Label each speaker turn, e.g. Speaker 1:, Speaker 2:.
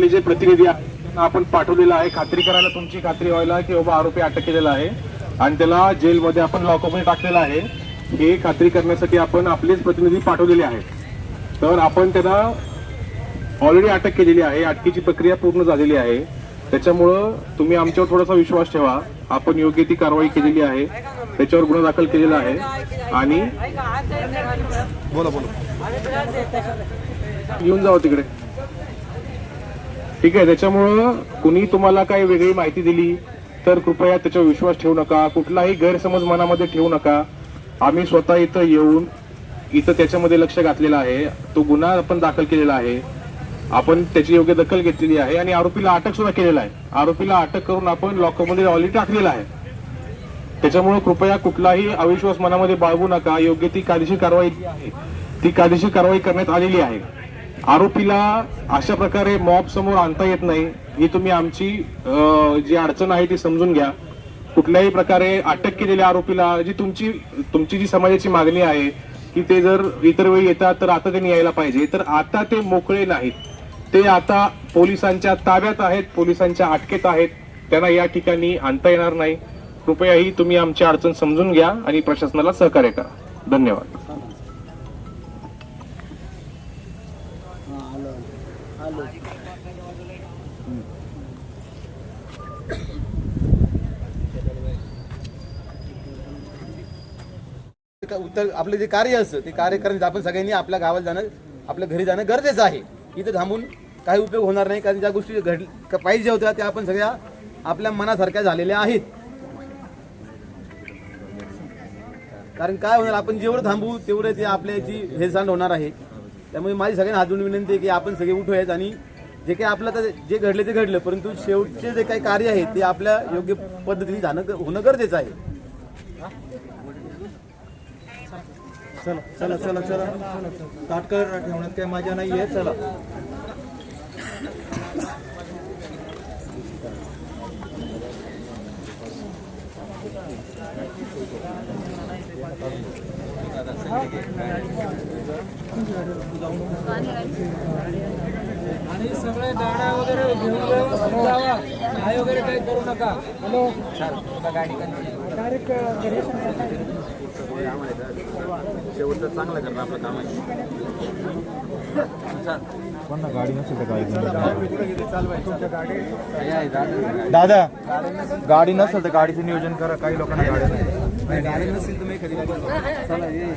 Speaker 1: इथले जे प्रतिनिधी आहेत त्यांना आपण पाठवलेलं आहे. खात्री करायला तुमची खात्री व्हायला की बाबा आरोपी अटक केलेला आहे. आणि त्याला जेलमध्ये आपण लॉकअपमध्ये टाकलेलं आहे. हे खात्री करण्यासाठी आपण आपलेच प्रतिनिधी पाठवलेले आहेत. तर आपण त्यांना ऑलरेडी अटक केलेली आहे. अटकेची प्रक्रिया पूर्ण झालेली आहे. त्याच्यामुळं तुम्ही आमच्यावर थोडासा विश्वास ठेवा. आपण योग्य ती कारवाई केलेली आहे. त्याच्यावर गुन्हा दाखल केलेला आहे. आणि बोला बोला. येऊन जावं तिकडे. ठीक आहे त्याच्यामुळं कुणी तुम्हाला काही वेगळी माहिती दिली तर कृपया त्याच्यावर विश्वास ठेवू नका कुठलाही गैरसमज मनामध्ये ठेवू नका. आम्ही स्वतः इथं येऊन इथं त्याच्यामध्ये लक्ष घातलेलं आहे. तो गुन्हा आपण दाखल केलेला आहे. आपण त्याची योग्य दखल घेतलेली आहे आणि आरोपीला अटक सुद्धा केलेला आहे. आरोपीला अटक करून आपण लॉकअपमध्ये ऑलरेडी टाकलेला आहे. त्याच्यामुळे कृपया कुठलाही अविश्वास मनामध्ये बाळगू नका. योग्य ती कायदेशीर कारवाई आहे ती कायदेशीर कारवाई करण्यात आलेली आहे. आरोपीला अशा प्रकारे मॉब समोर आणता येत नाही ही तुम्ही आमची जी अडचण आहे ती समजून घ्या. कुठल्याही प्रकारे अटक केलेल्या आरोपीला जी तुमची तुमची जी समाजाची मागणी आहे की ते जर इतर वेळी येतात तर आता त्यांनी यायला पाहिजे. तर आता ते मोकळे नाहीत. ते आता पोलिसांच्या ताब्यात आहेत पोलिसांच्या अटकेत आहेत. त्यांना या ठिकाणी आणता येणार नाही. कृपया ही तुम्ही आमची अडचण समजून घ्या आणि प्रशासनाला सहकार्य करा. धन्यवाद.
Speaker 2: का- उत्तर आपलं जे कार्य असतं ते कार्य करण्याचं आपण सगळ्यांनी आपल्या गावात जाणं आपल्या घरी जाणं गरजेचं आहे. इथं थांबून काही उपयोग होणार नाही कारण ज्या गोष्टी घड पाहिजे होत्या त्या आपण सगळ्या आपल्या मनासारख्या झालेल्या आहेत. कारण काय होणार आपण जेवढं थांबू तेवढं ते आपल्याची हेळसांड होणार आहे. त्यामुळे माझी सगळ्यांना हातून विनंती आहे की आपण सगळे उठूयात आणि जे काही आपलं तर जे घडले ते घडलं परंतु शेवटचे जे काही कार्य आहे ते आपल्या योग्य पद्धतीने जाणं होणं गरजेचं आहे. चला चला चला चला. ताटकर ठेवण्यात काही मजा नाही आहे चला.
Speaker 3: आणि सगळे गाड्या वगैरे घेऊन व्यवस्थित जावा. काय वगैरे काही करू नका. हॅलो? डायरेक्ट
Speaker 2: शेवटचं चांगलं करणं आपलं काम. आहे
Speaker 4: दादा. गाडी नसेल तर गाडीचं नियोजन करा. काही लोकांना गाड्या नाही
Speaker 2: गाडी नसेल तर मी एखादी गाडी